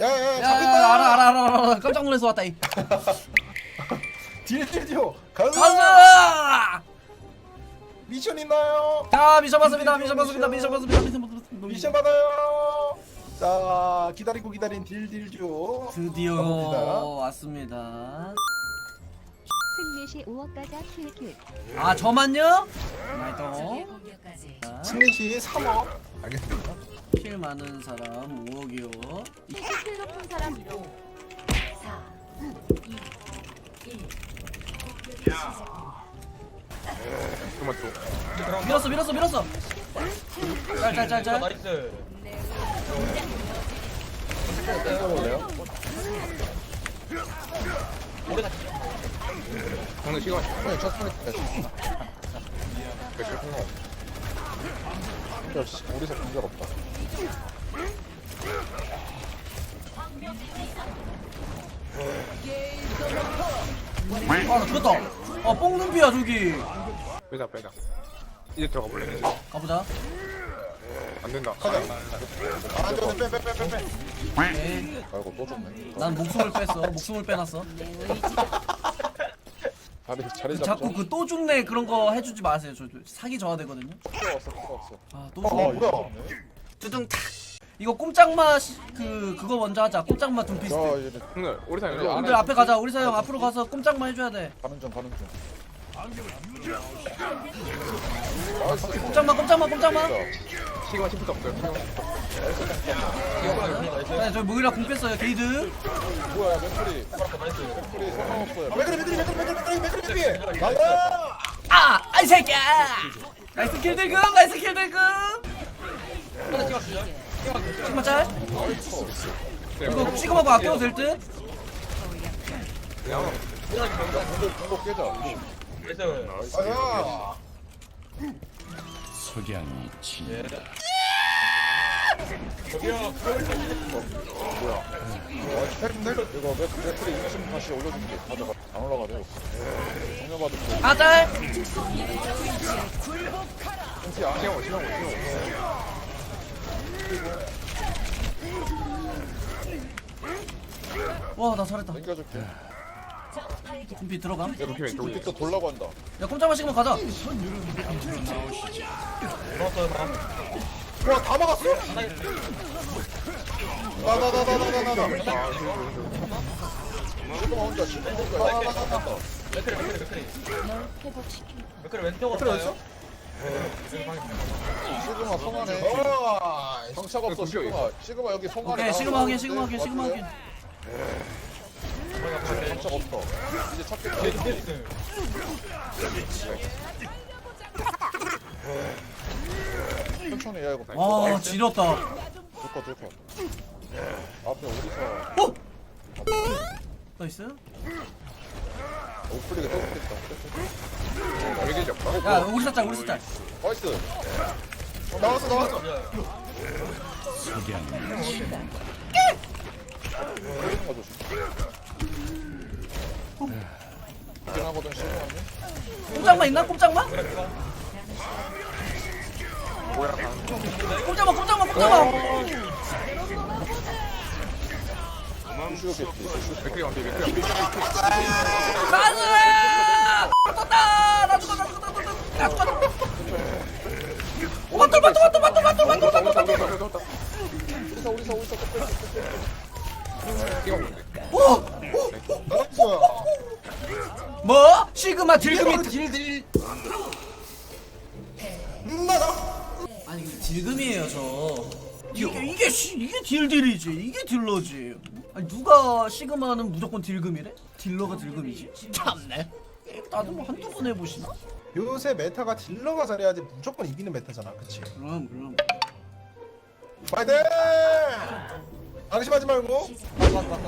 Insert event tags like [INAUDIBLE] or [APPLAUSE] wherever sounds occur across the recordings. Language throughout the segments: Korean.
야야야 야, 잡혔다 야, 알아, 알아, 알아, 알아. 깜짝 놀라서 왔다, 이. [LAUGHS] 딜딜디오 가자 가자! 미션 있나요? 자, 미션 받습니다, 미션 받습니다, 미션 받습니다, 미션 받습니다. 미션 받아요 자 기다리고 기다린 딜딜듀오 드디어. 왔습니다. 승리시 5억 가자 킬킬 아, 저만요? 나이도. 승리시 3억 알겠습니다 킬 많은 사람 5억이요. 킬 높은 사람 5 그만 또. 밀었어, 밀었어, 밀었어. 짤, 짤, 짤, 짤. 나이스. 땡겨볼래요? 오래 다 시간 네 우리서 분별 없다 아, 나 죽었다. 아, 뽕눈피야, 저기. 빼자 빼자. 이제 들어가 볼래? 가보자. 안 된다. 가자 아 안전해 빼빼빼빼 빼 오케이. 아이고 또 줬네 난 목숨을 뺐어. 목숨을 빼놨어. 자리 자리 그 자꾸 그 또 죽네 그런 거 해주지 마세요. 저, 저 사기 져야 되거든요. 왔어 왔어 아, 또어 죽네. 뭐야 두둥 탁. 이거 꼼짝마 시- 그 그거 먼저 하자. 꼼짝마 둠피스트. 이제 오늘 우리 안 형들 앞에 가자. 우리 사형 앞으로 가서 꼼짝마 해줘야 돼. 가는 중 가는 중 꼼짝마, 꼼짝마, 꼼짝마. 시간 10분도 없어요. 네, 저 모이라 공 뺐어요. 게이드. 뭐야 맥클이 맥클이 상관없어요 맥클이 맥클이 맥클이 맥클이 맥클이 맥클이 나가 아, 아이 새끼야. 나이스 킬 들금, 나이스 킬 들금. 시그마 짤. 이거 시그마고 아껴도 될 듯. 공복 깨자 나이스. 아야 석양이 진 저기요. 와 핵인데? 이거 맥, 맥클이 인심 다시 올려줄게. 가져가. 안 올라가네 정려받은 거아 짤. 인티야 시간 오 시간 오 시간 와, 나 잘했다. 야 둠피 들어감. 도피면 도피. 우리 또 돌라고 한다 야, 꼼짝마 시그마 가자. 나. 와다 막았어? 나나나나나나나 지금 혼자 지금 혼자 나나나나 맥크리, 맥크리, 맥크리. 회복시킬 맥크리 왼쪽으로 맥크리 가요. 시그마 없어 시그마 시그마 여기 성하네 오케이, 시그마 확인, 시그마 확인, 시그마 확인. 정착 없어 이제 찾겠다 천천히 해야 이거 와, 지렸다. 좋다 좋다 앞에 어디서 어? 나이스. 오플리게 떠먹겠다 여기 잡다. 야, 우리 사짤, 우리 사짤. 나이스 어, 나왔어 나왔어 보이는 거 조심 긴하거든 시그마니 꼼짝마 있나? 꼼짝마? 꼼짝마, 꼼짝마, 꼼짝마. 루시오 개피 루시오 맥크리 완비 맥크리 완비. 나이스! 떴다! 나 죽어, 나 죽어, 나 죽어. 맞돌, 맞돌, 맞돌, 맞돌, 맞돌, 맞돌, 맞돌, 맞돌. 우리사 우리사 우리사 끝 시간 시그마 딜금이 딜딜. 나다 아니 근데 딜금이에요 저. 이게 이게 시, 이게 딜딜이지. 이게 딜러지. 아니 누가 시그마는 무조건 딜금이래? 딜러가 딜금이지? 참네. 나도 뭐 한두 번 해보시나? 요새 메타가 딜러가 잘해야지 무조건 이기는 메타잖아 그치 그럼 그럼. 파이팅 방심하지 말고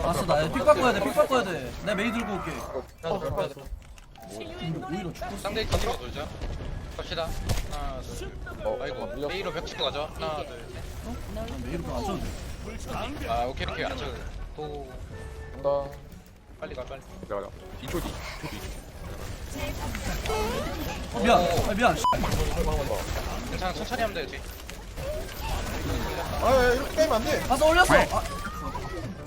알았어 나픽 바꿔야 돼픽 바꿔야 돼. 내가 메이 들고 올게. 나도 그럴 거야. 오히려 상대 기지로 돌자. 갑시다. 하나, 둘. 어, 아이고, 밀렸어. 메이로 벽 치고 가죠. 하나, 둘, 셋. 안 돼. 아, 오케이, 오케이. 안 쳐도 돼. 또, 간다 빨리 가, 빨리. 가자 가자. 2초 뒤. 어, 미안. 아, 미안. 씨. 괜찮아, 천천히 하면 돼, 뒤. 아 야, 이렇게 게임 안 돼 가서 올렸어. 아,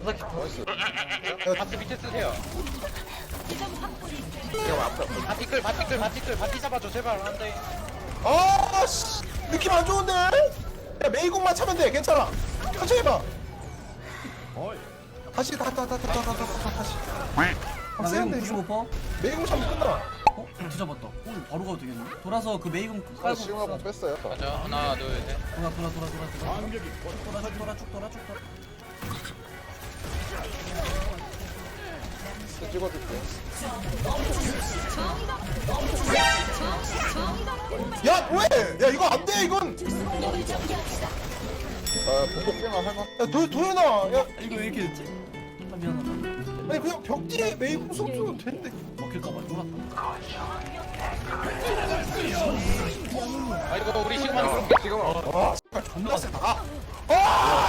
나이스 밑에 쓰세요 바티클 바티클 바티클 바티 잡아줘 제발 안돼 아 씨 느낌 안 좋은데? 야 메이공만 차면 돼 괜찮아 천천히 해봐 다시 다 다 다 다 다 다 다 다시 아 나 세는데 메이공 95%? 메이공 차면 끝나 어? 뒤잡았다. 오, 바로 가도 되겠네. 돌아서 그 메이공 아 깔고. 지금 한번 뺐어요 가자 하나 둘셋 돌아 돌아 돌아 돌아 돌아. 돌아 쭉 돌아 쭉 돌아 쭉 돌아. 또 찍어줄게 야 뭐해 야 이거 안 돼 이건 아 공복 뺑아 할만 야 도, 도현아 야 아, 이거 왜 이렇게 됐지? 아 미안하다. 아니 그냥 벽 뒤에 메이공 쏘면 되는데 먹힐까봐 쫄았다. 아 이거 우리 시그마 지금 존나 세다 아!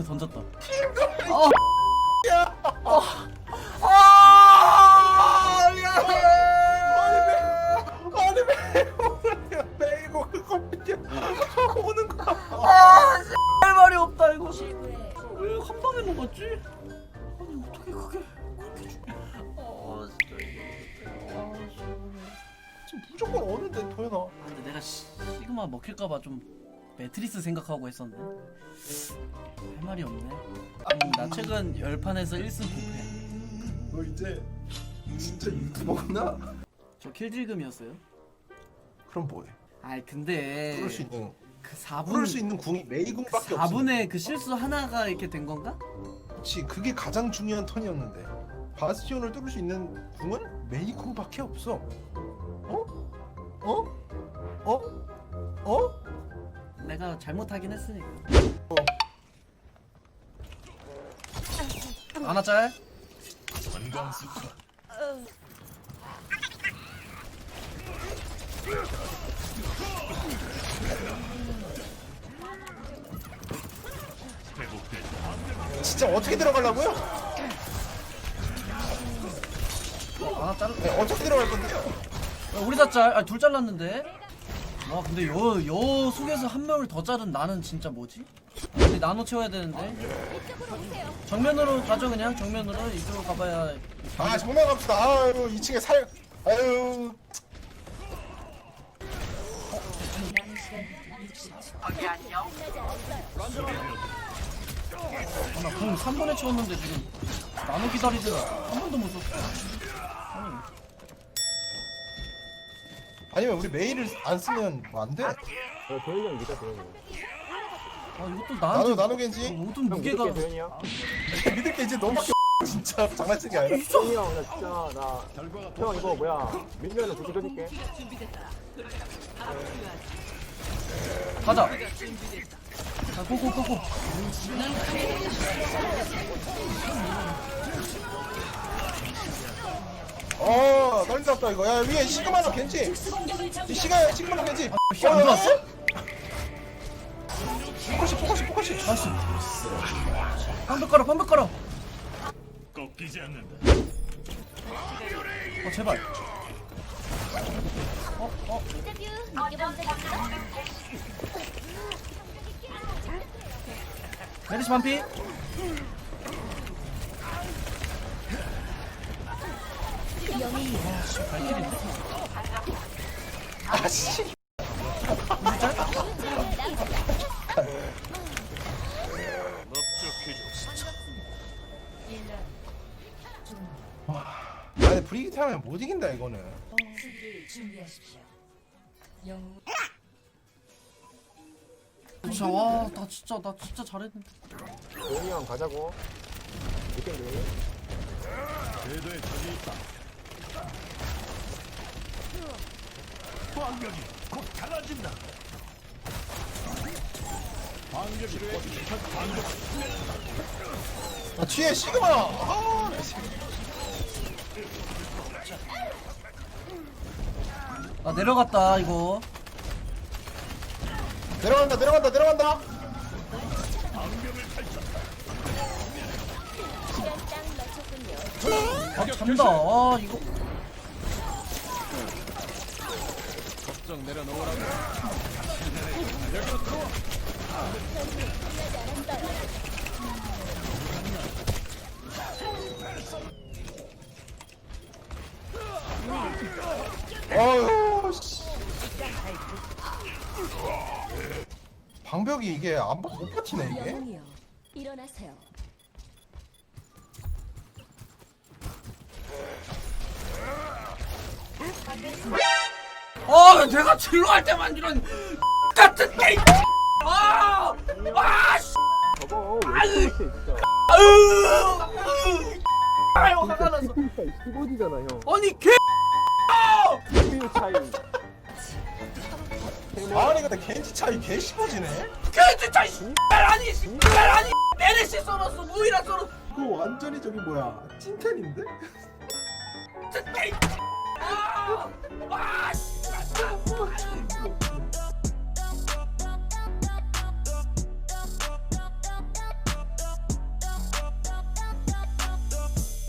이거 마크트 던졌다. 야! 아 미안해. 아니 왜 메이공 그거 이렇게 오는 거야 할 말이 없다 이거. 왜한 방에 녹았지? 아니 어떻게 그게 그렇게 죽? 아 진짜. 아 지금 무조건 오는데 도현아 아, 근데 내가 시- 시그마 먹힐까봐 좀 매트리스 생각하고 했었는데 할 말이 없네. 음, 나 최근 열판에서 1승 9패. 너 이제 진짜 유튜버구나 저 킬질금이었어요. 그럼 뭐해 아이 근데 부를 수 있는 그 4분 부를 수 있는 궁이 메이궁밖에 없어 4분의 그 실수 하나가 이렇게 된 건가? 그렇지 그게 가장 중요한 턴이었는데 바스티온을 뚫을 수 있는 궁은 메이궁밖에 없어 어? 어? 내가 잘못하긴 했으니까. 하나 짤. 진짜 어떻게 들어가려고요? 하나 짤. 네, 어떻게 들어갈 건데요? 야, 우리 다 짤. 아둘 잘랐는데. 와 근데 여, 여 속에서 한 명을 더 자른 나는 진짜 뭐지? 우리 나노 채워야 되는데. 정면으로 가죠 그냥. 정면으로. 이쪽으로 가봐야 아 정말 갑시다. 아유 2층에 살 아유. 아, 나공 3번에 채웠는데 지금 나노 기다리더라 한 번도 못 썼어. 아니 아니면 우리 메일을 안 쓰면 뭐안 돼? 아 이것도 나눠 나한테 나눠 겐지? 모든 무게가 [LAUGHS] 믿을 게 이제 너밖에 없 진짜 장난치는 게 아니라. 형이 형, 나 진짜 나. 형 이거 뭐야? 민규한테 두개 줘줄게. 가자. 자 고고고고 어 널리 잡다 이거. 야 위에 시그마나 겐지. 이 시가 시그마나 겐지. 안 들어왔어? 포커시 포커시 포커시 나이스. 방벽 깔아 방벽 깔아 어 제발. 메리시 반피 아씨 아니 브리기트 하면 못 이긴다 이거는. 진짜 와나 진짜 나 진짜 잘했는데. 도현이 형 가자고. 이렇게 도현이. 아 뒤에 시그마! 아, 나 씨. 나 내려갔다 이거. 내려간다 내려간다 내려간다 아 잔다 아 이거 아유 씨. 방벽이 이게 안 버- 못 버티네 이게. 영웅이여 일어나세요. 아 내가 딜러 할 때만 이런 [LAUGHS] 같은 게 아! 아! 씨! 저거 왜 이렇게 진짜 아유! 아유 화가 났어 15지잖아 형 아니 개 스피드 차이 아니 근데 겐지 차이 개 심어지네. 개진짜 씨발 아니 씨발 아니 메르시 썰었어 무이라 썰었어 그거 완전히 저기 뭐야 찐텐인데? 진짜 이 아! 아! 씨발.